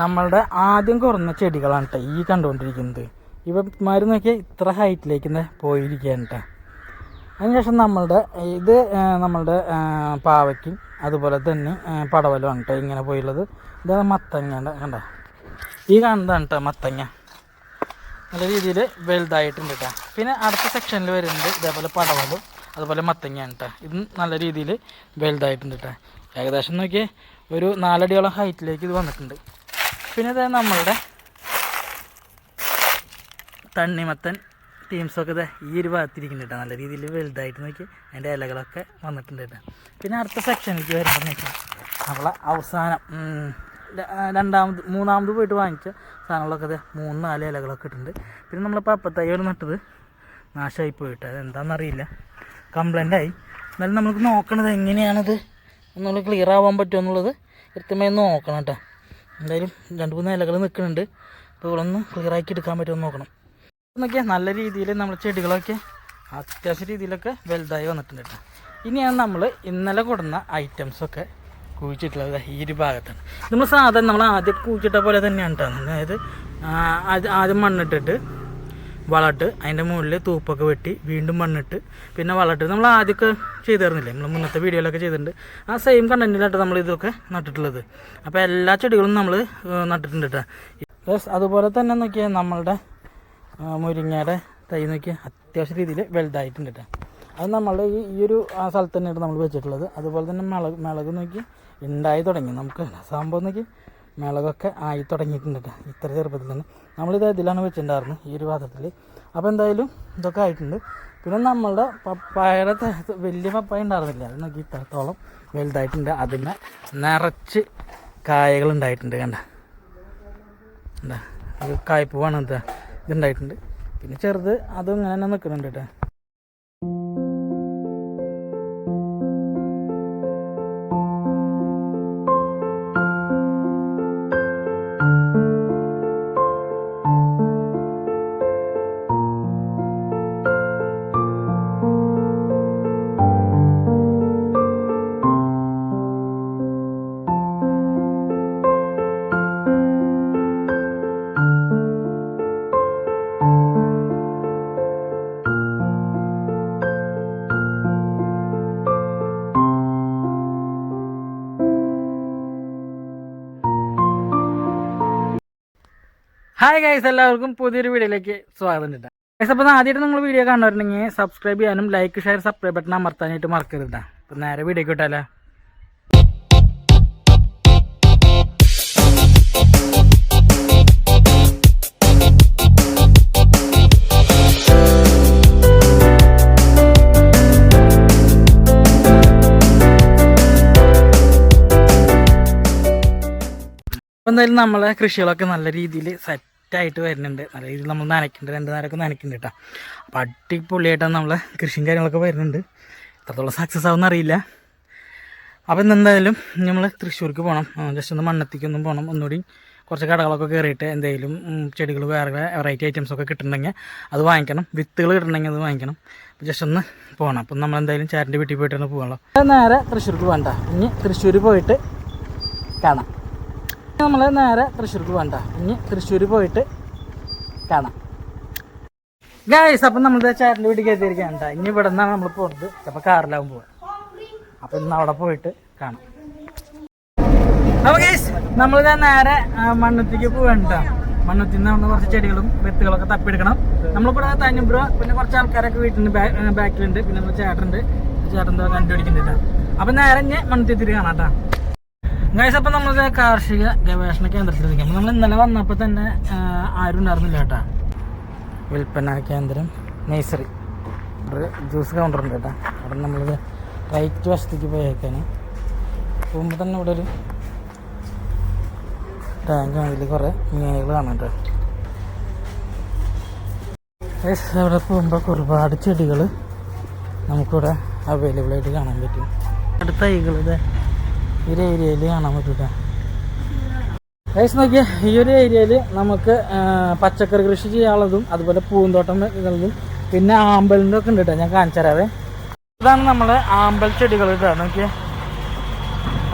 നമ്മളുടെ ആദ്യം കുറഞ്ഞ ചെടികളാണ് കേട്ടോ ഈ കണ്ടുകൊണ്ടിരിക്കുന്നത്. ഇവ നോക്കിയാൽ ഇത്ര ഹൈറ്റിലേക്ക് പോയിരിക്കുകയാണ് കേട്ടോ അതിനുശേഷം നമ്മളുടെ ഇത് നമ്മളുടെ പാവയ്ക്കും അതുപോലെ തന്നെ പടവലമാണ് ഇങ്ങനെ പോയുള്ളത്. ഇതാണ് മത്തങ്ങ കണ്ട? ഈ കാണുന്നതാണ് കേട്ടോ മത്തങ്ങ. നല്ല രീതിയിൽ വലുതായിട്ടുണ്ട് കേട്ടോ പിന്നെ അടുത്ത സെക്ഷനിൽ വരുന്നത് ഇതേപോലെ പടവലും അതുപോലെ മത്തങ്ങയാണ് കേട്ടോ ഇതും നല്ല രീതിയിൽ വലുതായിട്ടുണ്ട് കേട്ടോ ഏകദേശം നോക്കിയാൽ ഒരു നാലടിയോളം ഹൈറ്റിലേക്ക് ഇത് വന്നിട്ടുണ്ട്. പിന്നെ ഇത് നമ്മളുടെ തണ്ണിമത്തൻ ടീംസൊക്കെ ഇതേ ഈ ഒരു ഭാഗത്തിരിക്കുന്നുണ്ട് കേട്ടോ. നല്ല രീതിയിൽ വലുതായിട്ട് നോക്കി അതിന്റെ ഇലകളൊക്കെ വന്നിട്ടുണ്ട് കേട്ടോ. പിന്നെ അടുത്ത സെക്ഷനിലേക്ക് വരുമ്പോൾ നോക്കിയാൽ നമ്മളെ അവസാനം രണ്ടാമത് മൂന്നാമത് പോയിട്ട് വാങ്ങിച്ച സാധനങ്ങളൊക്കെ ദേ മൂന്ന് നാല് ഇലകളൊക്കെ ഇട്ടുണ്ട് പിന്നെ നമ്മൾ ഒരു നട്ടത് നാശമായി പോയിട്ട്. അത് എന്താണെന്നറിയില്ല കംപ്ലൈന്റ് ആയി. എന്നാലും നമുക്ക് നോക്കണത് എങ്ങനെയാണത്? എന്നുള്ളത് ക്ലിയർ ആവാൻ പറ്റുമോ എന്നുള്ളത് കൃത്യമായി നോക്കണം കേട്ടോ. എന്തായാലും രണ്ട് മൂന്ന് ഇലകൾ നിൽക്കുന്നുണ്ട്. അപ്പോൾ ഇവളൊന്ന് ക്ലിയറാക്കി എടുക്കാൻ പറ്റുമെന്ന് നോക്കണം. എന്നൊക്കെ നല്ല രീതിയിൽ നമ്മൾ ചെടികളൊക്കെ അത്യാവശ്യ രീതിയിലൊക്കെ വലുതായി വന്നിട്ടുണ്ട് കേട്ടോ. ഇനിയാണ് നമ്മൾ ഇന്നലെ കൊടുന്ന ഐറ്റംസൊക്കെ കുഴിച്ചിട്ടുള്ളത് ഈ ഒരു ഭാഗത്താണ്. നമ്മൾ സാധാരണ നമ്മൾ ആദ്യം കുഴിച്ചിട്ട പോലെ തന്നെയാണ് കേട്ടോ. അതായത് ആദ്യം മണ്ണിട്ടിട്ട് വളട്ട് അതിന്റെ മുകളിൽ തൂപ്പൊക്കെ വെട്ടി വീണ്ടും മണ്ണിട്ട് പിന്നെ വളട്ട് നമ്മൾ ആദ്യമൊക്കെ ചെയ്തിരുന്നില്ലേ നമ്മൾ മുന്നത്തെ വീഡിയോയിലൊക്കെ ചെയ്തിട്ടുണ്ട്. ആ സെയിം കണ്ടന്റിലായിട്ട് നമ്മൾ ഇതൊക്കെ നട്ടിട്ടുള്ളത്. അപ്പോൾ എല്ലാ ചെടികളും നമ്മൾ നട്ടിട്ടുണ്ട് കേട്ടോ പ്ലസ് അതുപോലെ തന്നെ നോക്കിയാൽ നമ്മളുടെ മുരിങ്ങയുടെ തൈ നോക്കിയാൽ അത്യാവശ്യ രീതിയിൽ വലുതായിട്ടുണ്ട് കേട്ടോ അത് നമ്മളുടെ ഈ ഈ ഒരു ആ സ്ഥലത്ത് തന്നെയാണ് നമ്മൾ വെച്ചിട്ടുള്ളത്. അതുപോലെ തന്നെ മിളക് മിളക് നോക്കി ഉണ്ടായി തുടങ്ങി. നമുക്ക് സംഭവം നോക്കി മിളകൊക്കെ ആയി തുടങ്ങിയിട്ടുണ്ട്. ഇത്ര ചെറുപ്പത്തിൽ തന്നെ. നമ്മളിത് ഇതിലാണ് വെച്ചിട്ടുണ്ടായിരുന്നത് ഈ ഒരു പാത്രത്തിൽ അപ്പോൾ എന്തായാലും ഇതൊക്കെ ആയിട്ടുണ്ട്. പിന്നെ നമ്മളുടെ പപ്പായയുടെ വലിയ പപ്പായ ഉണ്ടായിരുന്നില്ല. അത് നോക്കി ഇത്രത്തോളം വലുതായിട്ടുണ്ട്. അതിന് നിറച്ച് കായകൾ ഉണ്ടായിട്ടുണ്ട് കണ്ട. എന്താ ഒരു കായ്പൂവാണ് എന്താ ഇതുണ്ടായിട്ടുണ്ട്. പിന്നെ ചെറുത് അതും ഇങ്ങനെ തന്നെ നിൽക്കുന്നുണ്ട് കേട്ടോ. ഹായ് ഗൈസ് എല്ലാവർക്കും പുതിയൊരു വീഡിയോയിലേക്ക് സ്വാഗതം ഉണ്ട് ഗൈസ് അപ്പോൾ ആദ്യമായിട്ട് നിങ്ങൾ വീഡിയോ കാണുന്നുണ്ടെങ്കിൽ സബ്സ്ക്രൈബ് ചെയ്യാനും ലൈക്ക് ഷെയർ സബ്സ്ക്രൈബ് ബട്ടൺ അമർത്താനായിട്ട് മറക്കരുത് അപ്പോൾ നേരെ വീഡിയോ കിട്ടാലേ എന്തായാലും നമ്മളെ കൃഷികളൊക്കെ നല്ല രീതിയിൽ സെറ്റായിട്ട് വരുന്നുണ്ട്. നല്ല രീതിയിൽ നമ്മൾ നനയ്ക്കുന്നുണ്ട് രണ്ട് നേരമൊക്കെ നനയ്ക്കുന്നുണ്ട് കേട്ടോ അപ്പോൾ അടിപൊളിയായിട്ടാണ് നമ്മളെ കൃഷിയും കാര്യങ്ങളൊക്കെ വരുന്നുണ്ട്. എത്രത്തോളം സക്സസ് ആവുമെന്ന് അറിയില്ല. ഇന്ന് എന്തായാലും നമ്മൾ തൃശ്ശൂർക്ക് പോകണം ജസ്റ്റ് ഒന്ന് മണ്ണത്തിക്കൊന്നും പോകണം ഒന്നുകൂടി കുറച്ച് കടകളൊക്കെ കയറിയിട്ട് എന്തെങ്കിലും ചെടികൾ വേറെ വെറൈറ്റി ഐറ്റംസൊക്കെ കിട്ടുന്നുണ്ടെങ്കിൽ അത് വാങ്ങിക്കണം. വിത്തുകൾ കിട്ടണമെങ്കിൽ അത് വാങ്ങിക്കണം. ജസ്റ്റ് ഒന്ന് പോകണം അപ്പം നമ്മൾ എന്തായാലും ചാരന്റെ വീട്ടിൽ പോയിട്ടാണ് പോകണം നേരെ തൃശ്ശൂർക്ക് പോകണ്ട ഇനി തൃശ്ശൂർ പോയിട്ട് കാണാം. നമ്മൾ നേരെ തൃശ്ശൂർക്ക് വേണ്ട ഇനി തൃശ്ശൂർ പോയിട്ട് കാണാം. ഗായ്സ് അപ്പം നമ്മൾ ചേട്ടന്റെ വീട്ടിൽ എത്തിയിരിക്കുകയാണ് ഇനി ഇവിടെ നിന്നാണ് നമ്മൾ പോകുന്നത് അപ്പോൾ കാറിലാവും പോവാം. അപ്പം ഇന്ന് അവിടെ പോയിട്ട് കാണാം. അപ്പോൾ ഗൈസ് നമ്മൾ നേരെ മണ്ണത്തേക്ക് പോകണ്ട മണ്ണുത്തിൽ നിന്ന് നമ്മൾ കുറച്ച് ചെടികളും വിത്തുകളൊക്കെ തപ്പിയെടുക്കണം. നമ്മളിവിടെ തനിബ്രോ പിന്നെ കുറച്ച് ആൾക്കാരൊക്കെ വീട്ടിൽ ബാക്കിലുണ്ട്. പിന്നെ നമ്മൾ ചേട്ടനുണ്ട്. ചേട്ടൻ കണ്ടുപിടിക്കുന്നുണ്ട് അപ്പം നേരെ ഞാൻ മണ്ണുത്തി കാണാം കേട്ടോ ഗൈസ് അപ്പം നമ്മൾ കാർഷിക ഗവേഷണ കേന്ദ്രത്തിലേക്ക് നമ്മൾ ഇന്നലെ വന്നപ്പോൾ തന്നെ ആരും ഉണ്ടായിരുന്നില്ല കേട്ടാ. വിൽപ്പന കേന്ദ്രം നേഴ്സറി. ഒരു ജ്യൂസ് കൗണ്ടർ ഉണ്ട് കേട്ടാ. അവിടെ നമ്മളിത് റൈറ്റ് വശത്തേക്ക് പോയേക്കാണ്. പോകുമ്പോൾ തന്നെ ഇവിടെ ഒരു ടാങ്ക് അതിൽ കുറേ മീനുകൾ കാണുന്നുണ്ട് അവിടെ പോകുമ്പോൾ ഒരുപാട് ചെടികൾ നമുക്കിവിടെ അവൈലബിൾ ആയിട്ട് കാണാൻ പറ്റും. അടുത്ത തൈകൾ ഒരു ഏരിയയിൽ കാണാൻ പറ്റൂട്ടാ. ഏസ് നോക്കിയ ഈ ഒരു ഏരിയയിൽ നമുക്ക് പച്ചക്കറി കൃഷി ചെയ്യാനുള്ളതും അതുപോലെ പൂന്തോട്ടം പിന്നെ ആമ്പലിന്റെ ഒക്കെ ഉണ്ട് കേട്ടോ ഞാൻ കാണിച്ചു തരാവേ. ഇതാണ് നമ്മളെ ആമ്പൽ ചെടികൾ കേട്ടോ നോക്കിയേ.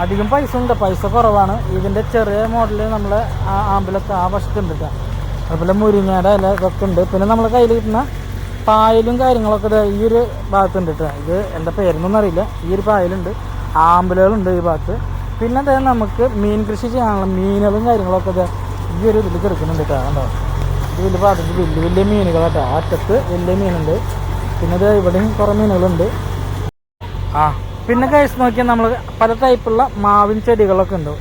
അധികം പൈസ ഉണ്ട് പൈസ കുറവാണ്. ഇതിന്റെ ചെറിയ മോഡൽ നമ്മൾ ആമ്പലൊക്കെ ആ വശത്തുണ്ട് കേട്ടോ അതുപോലെ മുരിങ്ങയുടെ ഇല ഇതൊക്കെ ഉണ്ട്. പിന്നെ നമ്മളെ കയ്യിൽ കിട്ടുന്ന പായലും കാര്യങ്ങളൊക്കെ ഈ ഒരു ഭാഗത്തുണ്ട് കേട്ടോ ഇത് എന്റെ പേരൊന്നും അറിയില്ല. ഈ ഒരു പായലുണ്ട്. ആമ്പലുകളുണ്ട് ഈ ഭാഗത്ത്. പിന്നെ അതേ നമുക്ക് മീൻ കൃഷി ചെയ്യാനുള്ള മീനുകളും കാര്യങ്ങളൊക്കെ ദേ ഈ ഒരു ഇതിൽ കിടക്കുന്നുണ്ട് കേട്ടോ കണ്ടോ? ഇത് വലിയ ഭാഗത്ത് വലിയ വലിയ മീനുകളാട്ടോ അറ്റത്ത് വലിയ മീനുണ്ട്. പിന്നെ ഇത് ഇവിടെയും കുറേ മീനുകളുണ്ട്. ആ പിന്നെ കഴിച്ച് നോക്കിയാൽ നമ്മൾ പല ടൈപ്പുള്ള മാവിൻ ചെടികളൊക്കെ ഉണ്ട്.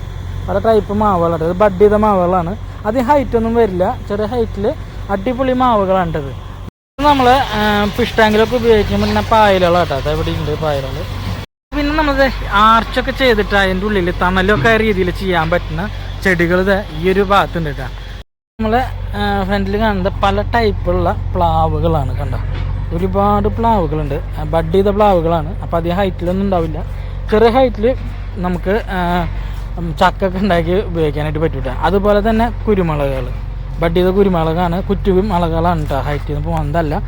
പല ടൈപ്പ് മാവുകളുണ്ട് അത് ബഡ് ചെയ്ത മാവുകളാണ്. അത് ഹൈറ്റൊന്നും വരില്ല. ചെറിയ ഹൈറ്റിൽ അടിപൊളി മാവുകളാണ് ഇത്. നമ്മൾ ഫിഷ് ടാങ്കിലൊക്കെ ഉപയോഗിക്കുമ്പോൾ പിന്നെ പായലുകളാട്ടോ അത് ഇവിടെ ഉണ്ട് പായലുകൾ നമ്മളത് ആർച്ചൊക്കെ ചെയ്തിട്ട് അതിന്റെ ഉള്ളിൽ തണലൊക്കെ രീതിയിൽ ചെയ്യാൻ പറ്റുന്ന ചെടികൾ ഈ ഒരു ഭാഗത്തുണ്ട് കേട്ടോ. നമ്മളെ ഫ്രണ്ടിൽ കാണുന്നത് പല ടൈപ്പുള്ള പ്ലാവുകളാണ് കണ്ടോ. ഒരുപാട് പ്ലാവുകളുണ്ട്. ബഡ് ചെയ്ത പ്ലാവുകളാണ്. അപ്പോൾ അധികം ഹൈറ്റിലൊന്നും ഉണ്ടാവില്ല. ചെറിയ ഹൈറ്റിൽ നമുക്ക് ചക്കൊക്കെ ഉണ്ടാക്കി ഉപയോഗിക്കാനായിട്ട് പറ്റൂട്ട. അതുപോലെ തന്നെ കുരുമുളകുകൾ. ബഡ് ചെയ്ത കുരുമുളകാണ്. കുറ്റി മുളകളാണ് കേട്ടോ ഹൈറ്റിൽ നിന്ന് പോകുന്നതല്ല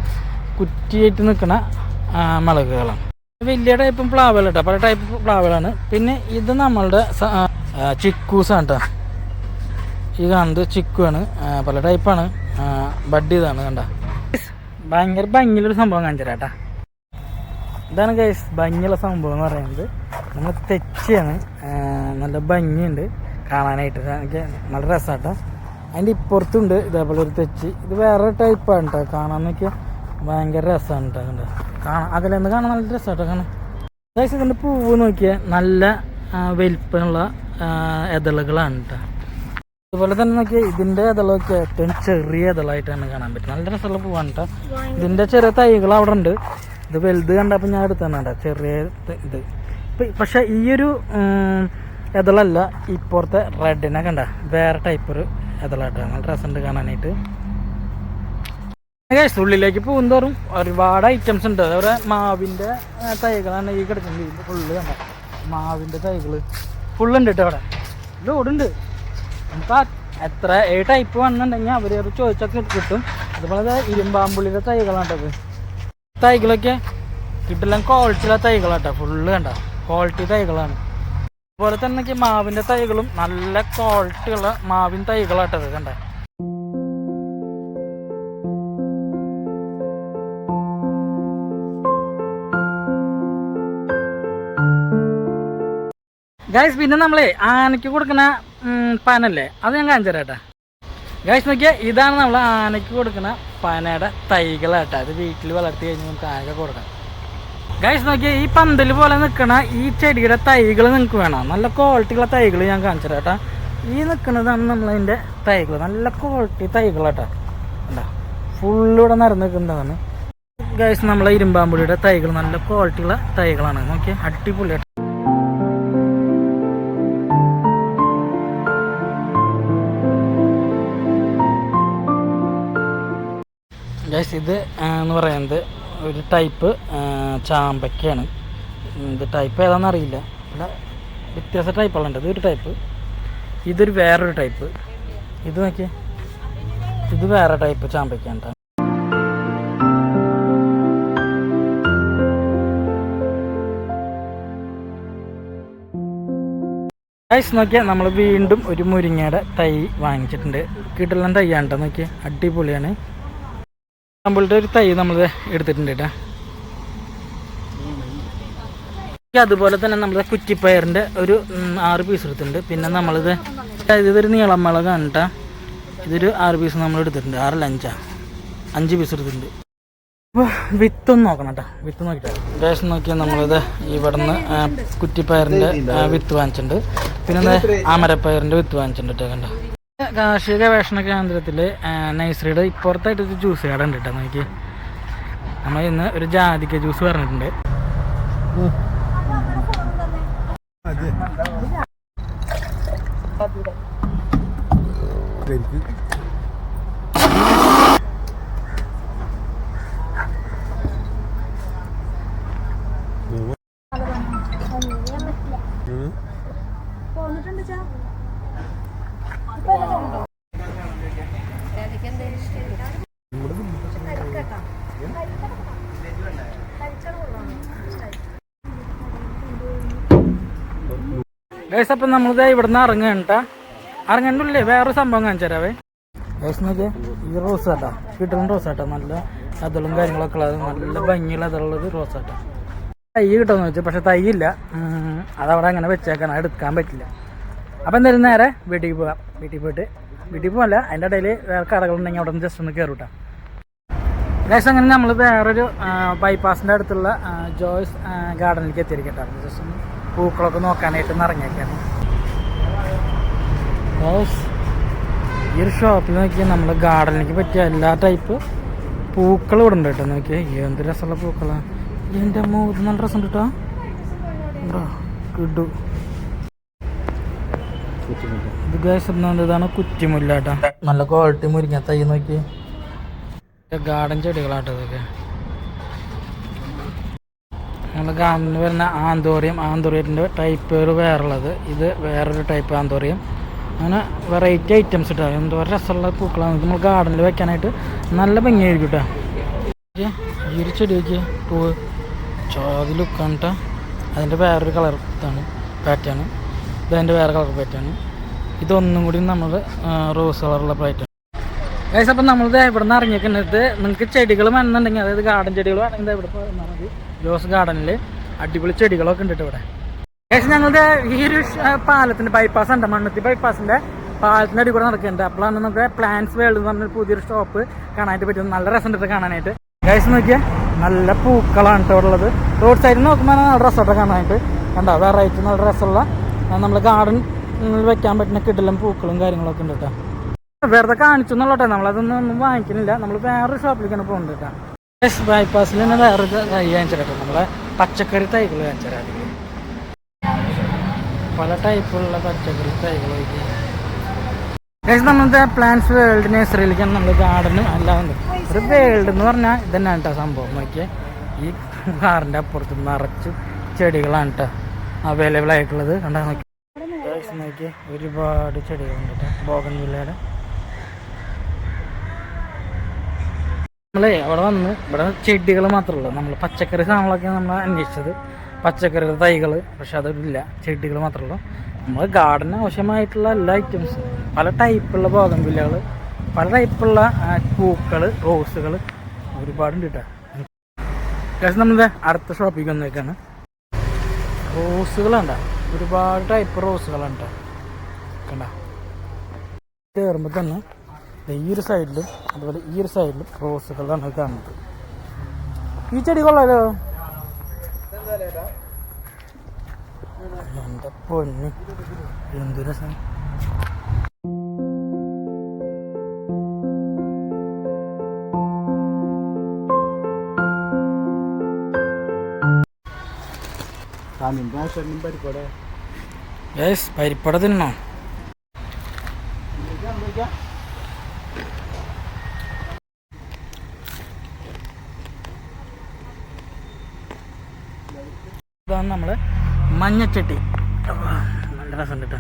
കുറ്റിയായിട്ട് നിൽക്കുന്ന മുളകുകളാണ്. വലിയ ടൈപ്പും പ്ലാവുകൾ കേട്ടോ പല ടൈപ്പ് പ്ലാവുകളാണ് പിന്നെ ഇത് നമ്മളുടെ ചിക്കൂസാണ് കേട്ടോ ഈ കാണുന്നത് ചിക്കുവാണ് പല ടൈപ്പാണ് ബഡ് ഇതാണ് കണ്ട. ഭയങ്കര ഭംഗിയുള്ളൊരു സംഭവം കാണിച്ചു കേട്ടാ ഇതാണ് ഗൈസ് ഭംഗിയുള്ള സംഭവം എന്ന് പറയുന്നത്. നമ്മൾ തെച്ചിയാണ്. നല്ല ഭംഗിയുണ്ട്. കാണാനായിട്ട്. എനിക്ക് നല്ല രസമാട്ടോ അതിന്റെ ഇപ്പുറത്തുണ്ട് ഇതേപോലെ ഒരു തെച്ചി. ഇത് വേറെ ടൈപ്പാണ് കേട്ടോ കാണാൻ നോക്കിയാൽ ഭയങ്കര രസമാണ് കേട്ടോ കണ്ടോ അതിലെന്ന് കാണാൻ നല്ല രസമായിട്ട് കാണാം. അതായത് ഇതിന്റെ പൂവ് നോക്കിയാൽ നല്ല വലിപ്പമുള്ള ഇതളുകളാണ് കേട്ടോ അതുപോലെ തന്നെ നോക്കിയാൽ ഇതിന്റെ ഇതളൊക്കെ ഏറ്റവും ചെറിയ ഇതളായിട്ടാണ് കാണാൻ പറ്റുന്നത്. നല്ല രസമുള്ള പൂവാണ് കേട്ടോ ഇതിന്റെ ചെറിയ തൈകൾ അവിടെ ഉണ്ട്. ഇത് വലുത് കണ്ടപ്പോൾ ഞാൻ എടുത്തതാണ് കേട്ടോ ചെറിയ ഇത്. പക്ഷേ ഈ ഒരു ഇതളല്ല ഇപ്പുറത്തെ റെഡിനെ കണ്ട. വേറെ ടൈപ്പ് ഒരു ഇതളാട്ടോ. നല്ല രസമുണ്ട് കാണാനായിട്ട്. ഉള്ളിലേക്ക് പോകുന്തോറും ഒരുപാട് ഐറ്റംസ് ഉണ്ട്. അതുപോലെ മാവിന്റെ തൈകളാണ് ഈ കിടക്കുന്നത്. ഫുള്ള് കണ്ട? മാവിന്റെ തൈകൾ ഫുള്ളുണ്ട് കേട്ടോ അവിടെ. ലോഡുണ്ട്. നമുക്ക് എത്ര ഏ ടൈപ്പ് വന്നിട്ടുണ്ടെങ്കിൽ അവർ ചോദിച്ചൊക്കെ കിട്ടും. അതുപോലെ ഇരുമ്പാമ്പുള്ളിയുടെ തൈകളാണ് കേട്ടത് തൈകളൊക്കെ കിട്ടില്ല ക്വാളിറ്റിയുള്ള തൈകളാട്ടോ ഫുള്ള് കണ്ട? ക്വാളിറ്റി തൈകളാണ്. അതുപോലെ തന്നെ മാവിന്റെ തൈകളും നല്ല ക്വാളിറ്റിയുള്ള മാവിൻ തൈകളാട്ടത് കണ്ട? ഗൈസ് പിന്നെ നമ്മളെ ആനയ്ക്ക് കൊടുക്കുന്ന പനല്ലേ? അത് ഞാൻ കാണിച്ചു തരാട്ടാ. ഗൈസ് നോക്കിയാൽ ഇതാണ് നമ്മൾ ആനയ്ക്ക് കൊടുക്കുന്ന പനയുടെ തൈകളാട്ടാ. അത് വീട്ടിൽ വളർത്തി കഴിഞ്ഞ് നമുക്ക് ആകെ കൊടുക്കാം. ഗൈസ് നോക്കിയാൽ ഈ പന്തൽ പോലെ നിൽക്കുന്ന ഈ ചെടിയുടെ തൈകൾ നിങ്ങൾക്ക് വേണം. നല്ല ക്വാളിറ്റിയുള്ള തൈകൾ ഞാൻ കാണിച്ചു തരാട്ടാ. ഈ നിൽക്കുന്നതാണ് നമ്മളതിന്റെ തൈകൾ നല്ല ക്വാളിറ്റി തൈകളാട്ടാ. കണ്ടാ? ഫുള്ളിവിടെ നിറഞ്ഞു നിൽക്കുന്നതാണ്. ഗൈസ് നമ്മളെ ഇരുമ്പാമ്പുളിയുടെ തൈകൾ നല്ല ക്വാളിറ്റിയുള്ള തൈകളാണ്. നോക്കിയാൽ അടിപൊളിയായിട്ട് ഗൈസ് ഇത് എന്ന് പറയുന്നത് ഒരു ടൈപ്പ് ചാമ്പക്കയാണ് ഇത് ടൈപ്പ് ഏതാണെന്ന് അറിയില്ല. അല്ല വ്യത്യാസ ടൈപ്പുകളുണ്ട് ഇത് ഒരു ടൈപ്പ് ഇതൊരു വേറൊരു ടൈപ്പ് ഇത് നോക്കിയേ. ഇത് വേറെ ടൈപ്പ് ചാമ്പക്കാണ്. ഗൈസ് നോക്കിയാൽ നമ്മൾ വീണ്ടും ഒരു മുരിങ്ങയുടെ തൈ വാങ്ങിച്ചിട്ടുണ്ട്. കിട്ടുള്ള തൈയാണ് കേട്ടോ നോക്കിയാൽ അടിപൊളിയാണ്. നമ്മളുടെ ഒരു തൈ നമ്മൾ എടുത്തിട്ടുണ്ട് കേട്ടോ അതുപോലെ തന്നെ നമ്മൾ കുറ്റിപ്പയറിന്റെ ഒരു ആറ് പീസ് എടുത്തിട്ടുണ്ട്. പിന്നെ നമ്മളിത് ഇതൊരു നീളം മുളകാണ് കേട്ടോ ഇതൊരു ആറ് പീസ് നമ്മൾ എടുത്തിട്ടുണ്ട്. ആറല്ല അഞ്ചാ. അഞ്ച് പീസ് എടുത്തിട്ടുണ്ട്. അപ്പോൾ വിത്തൊന്ന് നോക്കണം കേട്ടോ വിത്ത് നോക്കിയിട്ട് ദേശം നോക്കിയാൽ നമ്മളിത് ഇവിടുന്ന് കുറ്റിപ്പയറിന്റെ വിത്ത് വാങ്ങിച്ചിട്ടുണ്ട്. പിന്നെ അമരപ്പയറിന്റെ വിത്ത് വാങ്ങിച്ചിട്ടുണ്ട് കേട്ടോ കണ്ടോ. കാർഷിക ഗവേഷണ കേന്ദ്രത്തിൽ നൈസറിയുടെ ഇപ്പുറത്തായിട്ട് ഒരു ജ്യൂസ് കട ഉണ്ട് കേട്ടോ നോക്കി നമ്മൾ ഇന്ന് ഒരു ജാതിക്ക ജ്യൂസ് പറഞ്ഞിട്ടുണ്ട്. പോന്നിട്ടുണ്ട് ഗൈസ് അപ്പം നമ്മളിത് ഇവിടുന്ന് ഇറങ്ങണ്ട ഇറങ്ങണ്ടല്ലേ വേറൊരു സംഭവം കാണിച്ചു തരാവേ. ഗൈസ് നോക്കിയേ ഈ റോസ് ആട്ടാ. കിട്ടുന്ന ആട്ടാ. നല്ല അതളും കാര്യങ്ങളൊക്കെ ഉള്ളത്. നല്ല ഭംഗിയുള്ള അതളുള്ളത് റോസ് ആട്ടാ. തൈ കിട്ടുമെന്ന് വെച്ചു. പക്ഷെ തൈ ഇല്ല. അതവിടെ അങ്ങനെ വെച്ചേക്കണം. എടുക്കാൻ പറ്റില്ല. അപ്പം എന്തായാലും നേരെ വീട്ടിൽ പോകാം. വീട്ടിൽ പോയിട്ട് വീട്ടിൽ പോകല്ല അതിന്റെ ഇടയിൽ വേറെ കടകളുണ്ടെങ്കിൽ അവിടെ നിന്ന് ജസ്റ്റ് ഒന്ന് കയറൂട്ടാ ഗൈസ് അങ്ങനെ നമ്മൾ വേറൊരു ബൈപ്പാസിന്റെ അടുത്തുള്ള ജോയ്സ് ഗാർഡനിലേക്ക് എത്തിയിരിക്കട്ടെ. ജസ്റ്റ് ഒന്ന് പൂക്കളൊക്കെ നോക്കാനായിട്ട് ഒന്ന് ഇറങ്ങിയേക്കാണ്. ഗൈസ് ഈ ഒരു ഷോപ്പിൽ നോക്കിയാൽ നമ്മുടെ ഗാർഡനിലേക്ക് പറ്റിയ എല്ലാ ടൈപ്പ് പൂക്കൾ ഇവിടെ ഉണ്ട് കേട്ടോ. നോക്കിയാൽ എന്ത് രസമുള്ള പൂക്കളാണ് എന്റെ അമ്മ ഇത് നല്ല രസം കേട്ടോ. കിട്ടു ഇത് ഗൈസ് ഇതാണ് കുറ്റിമുല്ല കേട്ടോ. നല്ല ക്വാളിറ്റി മുരിങ്ങ തൈ നോക്കി ഗാർഡൻ ചെടികളാട്ടോ ഇതൊക്കെ. നമ്മുടെ ഗാർഡനിൽ വരുന്ന ആന്തോറിയം ആന്തോറിയത്തിന്റെ ടൈപ്പുകൾ വേറുള്ളത് ഇത് വേറൊരു ടൈപ്പ് ആന്തോറിയം. അങ്ങനെ വെറൈറ്റി ഐറ്റംസ് കിട്ടുക എന്തോ രസമുള്ള പൂക്കളാണ്. നമ്മൾ ഗാർഡനിൽ വെക്കാനായിട്ട് നല്ല ഭംഗിയായിരിക്കും കേട്ടോ ഈ ഒരു ചെടി നോക്കിയേ പൂവ്. ചോതി ലുക്കാണ് അതിന്റെ വേറൊരു കളർ ഇതാണ് പാറ്റേൺ ഇതതിന്റെ വേറെ കളർ പാറ്റേൺ ഇതൊന്നും കൂടി നമ്മൾ റോസ് കളറുള്ള പാറ്റേൺ ഏകദേശം അപ്പം നമ്മളിത് ഇവിടെ നിന്ന് ഇറങ്ങിയേക്കുന്നത് നിങ്ങൾക്ക് ചെടികൾ വേണമെന്നുണ്ടെങ്കിൽ അതായത് ഗാർഡൻ ചെടികൾ വേണമെങ്കിൽ എവിടെ മതി. ജോസ് ഗാർഡനിൽ അടിപൊളി ചെടികളൊക്കെ ഉണ്ട് ഇവിടെ. ഏകദേശം ഞങ്ങളുടെ ഈ ഒരു പാലത്തിന്റെ ബൈപ്പാസ് ഉണ്ട് മണ്ണത്തി ബൈപ്പാസിന്റെ പാലത്തിന്റെ അടി കൂടെ നടക്കുന്നുണ്ട്. അപ്പോഴാണ് നമുക്ക് പ്ലാന്റ്സ് വേൾഡ് എന്ന് പറഞ്ഞൊരു പുതിയൊരു ഷോപ്പ് കാണാനായിട്ട് പറ്റും നല്ല രസം ഉണ്ട് കാണാനായിട്ട്. ഗൈസ് നോക്കിയാൽ നല്ല പൂക്കളാണ് കേട്ടോ ഉള്ളത്. റോഡ് സൈഡിൽ നോക്കുമ്പോൾ നല്ല രസമൊക്കെ കാണാനായിട്ട്. കണ്ടോ വെറൈറ്റി നല്ല രസമുള്ള നമ്മൾ ഗാർഡൻ വെക്കാൻ പറ്റുന്ന കിടലും പൂക്കളും കാര്യങ്ങളൊക്കെ ഉണ്ട് കേട്ടോ വെറുതെ കാണിച്ചു എന്നുള്ളട്ടെ നമ്മളതൊന്നും വാങ്ങിക്കുന്നില്ല. നമ്മൾ വേറൊരു ഷോപ്പിലേക്കാണ് പോകുന്നത് കേട്ടോ എസ് ബൈപ്പാസിൽ തന്നെ വേറൊരു തൈ കാണിച്ചിട്ടോ നമ്മളെ പച്ചക്കറി തൈകൾ കാണിച്ചാൽ പല ടൈപ്പുള്ള പച്ചക്കറി തൈകൾ ഏകദേശം നമ്മളത്തെ പ്ലാന്റ്സ് വേൾഡ് നഴ്സറിയിലേക്കാണ് നമ്മൾ ഗാർഡനും എല്ലാം ഉണ്ട് ഒരു വേൾഡ് എന്ന് പറഞ്ഞാൽ ഇതന്നെയാണ് കേട്ടോ സംഭവം. നോക്കിയാൽ ഈ കാറിന്റെ അപ്പുറത്ത് നിറച്ച് ചെടികളാണ് കേട്ടോ അവൈലബിൾ ആയിട്ടുള്ളത്. കണ്ടാൽ നോക്കി നോക്കിയാൽ നോക്കിയേ ഒരുപാട് ചെടികളുണ്ട് കേട്ടോ ബോഗൻ വില്ലയുടെ നമ്മളേ അവിടെ വന്ന് ഇവിടെ ചെടികൾ മാത്രമേ ഉള്ളൂ. നമ്മൾ പച്ചക്കറി സാധനങ്ങളൊക്കെ നമ്മൾ അന്വേഷിച്ചത്. പച്ചക്കറി തൈകൾ പക്ഷെ അതില്ല ചെടികൾ മാത്രമേ ഉള്ളൂ. നമ്മൾ ഗാർഡന് ആവശ്യമായിട്ടുള്ള എല്ലാ ഐറ്റംസും പല ടൈപ്പുള്ള ബോധം വില്ലകൾ പല ടൈപ്പുള്ള പൂക്കൾ റോസുകൾ ഒരുപാടുണ്ട് കേട്ടോ പക്ഷെ നമ്മളുടെ അടുത്ത ഷോപ്പിൽ വന്നേക്കാണ്. റോസുകളുണ്ട ഒരുപാട് ടൈപ്പ് റോസുകളുണ്ട് കണ്ട? കയറുമ്പോൾ തന്നെ ഈ ഒരു സൈഡിലും അതുപോലെ ഈ ഒരു സൈഡിലും റോസുകളാണ് കാണുന്നത്. ഈ ചെടി കൊള്ളാലോ? എന്റെ പൊന്ന്. എന്ത് രസം. യെസ് പരിപ്പട തിന്നോ ഇതാണ് നമ്മൾ മഞ്ഞച്ചട്ടി. നല്ല രസമുണ്ട് കേട്ടോ.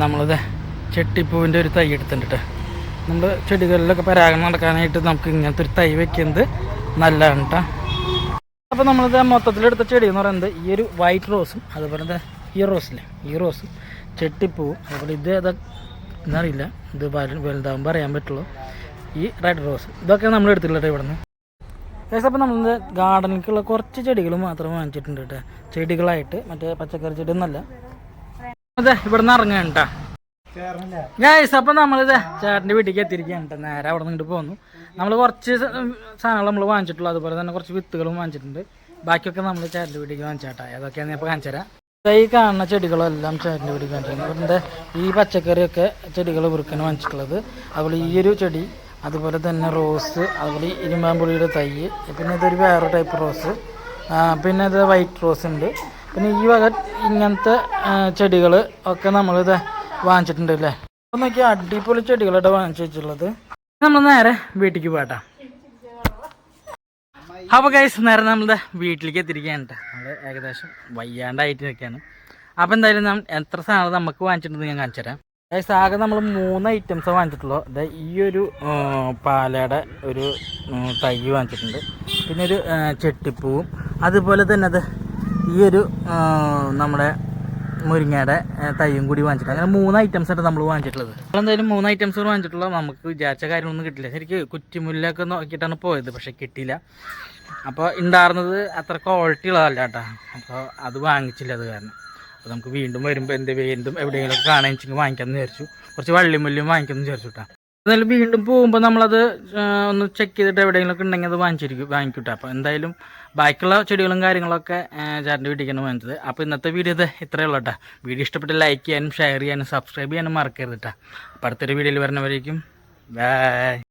നമ്മളിത് ചെട്ടിപ്പൂവിന്റെ ഒരു തൈ എടുത്തിട്ടുണ്ട് നമ്മൾ ചെടികളിലൊക്കെ പരാഗണം നടക്കാനായിട്ട് നമുക്ക് ഇങ്ങനത്തെ ഒരു തൈ വെക്കുന്നത് നല്ലതാണ് കേട്ടോ. അപ്പോൾ നമ്മളിത് മൊത്തത്തിലെടുത്ത ചെടി എന്ന് പറയുന്നത് ഈ ഒരു വൈറ്റ് റോസും അതുപോലെ ദേ ഈ റോസില്ലേ ഈ റോസും ചെട്ടിപ്പൂവും അതുപോലെ ഇത് ഏതാ എന്നറിയില്ല. ഇത് വലു- വലുതാകുമ്പോൾ അറിയാൻ പറ്റുള്ളൂ. ഈ റെഡ് റോസ് ഇതൊക്കെ നമ്മൾ എടുത്തിട്ടുള്ളത് ഇവിടെ നിന്ന്? ഏകദേശം അപ്പോൾ നമ്മൾ ഗാർഡനിലേക്കുള്ള കുറച്ച് ചെടികൾ മാത്രം വാങ്ങിച്ചിട്ടുണ്ട് കേട്ടോ. ചെടികളായിട്ട് മറ്റേ പച്ചക്കറി ചെടി ഒന്നല്ല അതെ ഇവിടെ നിന്ന് ഇറങ്ങാൻ കേട്ടോ. ഗൈസ് അപ്പം നമ്മളിത് ചേട്ടന്റെ വീട്ടിലേക്ക് എത്തിയിരിക്കുകയാണ് കേട്ടോ. നേരെ അവിടെ നിന്നിട്ട് പോന്നു. നമ്മൾ കുറച്ച് സാധനങ്ങൾ നമ്മൾ വാങ്ങിച്ചിട്ടുള്ളൂ. അതുപോലെ തന്നെ കുറച്ച് വിത്തുകളും വാങ്ങിച്ചിട്ടുണ്ട്. ബാക്കിയൊക്കെ നമ്മൾ ചേട്ടന്റെ വീട്ടിലേക്ക് വാങ്ങിച്ചാട്ടാ. അതൊക്കെയാണ് ഞാൻ ഇപ്പോൾ കാണിച്ചു തരാം ഈ കാണുന്ന ചെടികളെല്ലാം ചേട്ടന്റെ വീട് കാണിച്ചിട്ടുണ്ട് ഇവരുടെ ഈ പച്ചക്കറിയൊക്കെ ചെടികൾ ഇവർക്കാണ് വാങ്ങിച്ചിട്ടുള്ളത്. അതുപോലെ ഈ ഒരു ചെടി അതുപോലെ തന്നെ റോസ് അതുപോലെ ഇരുമ്പാമ്പുളിയുടെ തൈ പിന്നെ ഇതൊരു വേറെ ടൈപ്പ് റോസ്. പിന്നെ ഇത് വൈറ്റ് റോസ് ഉണ്ട്. പിന്നെ ഈ വക ഇങ്ങനത്തെ ചെടികൾ ഒക്കെ നമ്മളിത് വാങ്ങിച്ചിട്ടുണ്ട് അല്ലേ അപ്പോൾ നോക്കിയാൽ അടിപൊളി ചെടികളായിട്ട് വാങ്ങിച്ചു വെച്ചിട്ടുള്ളത്. നമ്മൾ നേരെ വീട്ടിലേക്ക് പോകട്ടാ അപ്പോൾ ഗൈസ് നേരം നമ്മളുടെ വീട്ടിലേക്ക് എത്തിരിക്കുകയാണ് കേട്ടോ നമ്മൾ ഏകദേശം വയ്യാണ്ടായിട്ട് നിൽക്കുകയാണ് അപ്പോൾ എന്തായാലും നാം എത്ര സാധനം നമുക്ക് വാങ്ങിച്ചിട്ടുണ്ടെന്ന് ഞാൻ കാണിച്ചു തരാം. ഗൈസ് ആകെ നമ്മൾ മൂന്ന് ഐറ്റംസ് വാങ്ങിച്ചിട്ടുള്ളൂ. അതായത് ഈ ഒരു പാലയുടെ ഒരു തൈ വാങ്ങിച്ചിട്ടുണ്ട്. പിന്നെ ഒരു ചെട്ടിപ്പൂവും. അതുപോലെ തന്നെ അത് ഈ ഒരു നമ്മുടെ മുരിങ്ങയുടെ തൈയും കൂടി വാങ്ങിച്ചിട്ടുണ്ട്. അങ്ങനെ മൂന്ന് ഐറ്റംസ് ആയിട്ട് നമ്മൾ വാങ്ങിച്ചിട്ടുള്ളത്. നമ്മളെന്തായാലും മൂന്ന് ഐറ്റംസ് വാങ്ങിച്ചിട്ടുള്ള. നമുക്ക് വിചാരിച്ച കാര്യമൊന്നും കിട്ടില്ല. ശരിക്കും കുറ്റിമുല്ലൊക്കെ നോക്കിയിട്ടാണ് പോയത് പക്ഷേ കിട്ടിയില്ല. അപ്പോൾ ഉണ്ടായിരുന്നത് അത്ര ക്വാളിറ്റി ഉള്ളതല്ല കേട്ടോ അപ്പോൾ അത് വാങ്ങിച്ചില്ല അത് കാരണം. അപ്പോൾ നമുക്ക് വീണ്ടും വരുമ്പോൾ എന്ത് വീണ്ടും എവിടെയെങ്കിലും കാണാൻ വെച്ചെങ്കിൽ വാങ്ങിക്കാമെന്ന് വിചാരിച്ചു. കുറച്ച് വള്ളിമുല്ലും വാങ്ങിക്കാമെന്ന് വിചാരിച്ചു കേട്ടോ എന്നാലും വീണ്ടും പോകുമ്പോൾ നമ്മളത് ഒന്ന് ചെക്ക് ചെയ്തിട്ട് എവിടെയെങ്കിലുമൊക്കെ ഉണ്ടെങ്കിൽ അത് വാങ്ങിച്ചിരിക്കും വാങ്ങിക്കൂട്ടെ അപ്പോൾ എന്തായാലും ബാക്കിയുള്ള ചെടികളും കാര്യങ്ങളൊക്കെ ചേട്ടന്റെ വീട്ടിലേക്കാണ് വാങ്ങിച്ചത്. അപ്പോൾ ഇന്നത്തെ വീഡിയോ ഇത് ഇത്രയേ ഉള്ളൂ കേട്ടോ വീഡിയോ ഇഷ്ടപ്പെട്ട് ലൈക്ക് ചെയ്യാനും ഷെയർ ചെയ്യാനും സബ്സ്ക്രൈബ് ചെയ്യാനും മറക്കരുത് കേട്ടോ അപ്പോൾ അടുത്തൊരു വീഡിയോയിൽ വരുന്നവരേക്കും ബൈ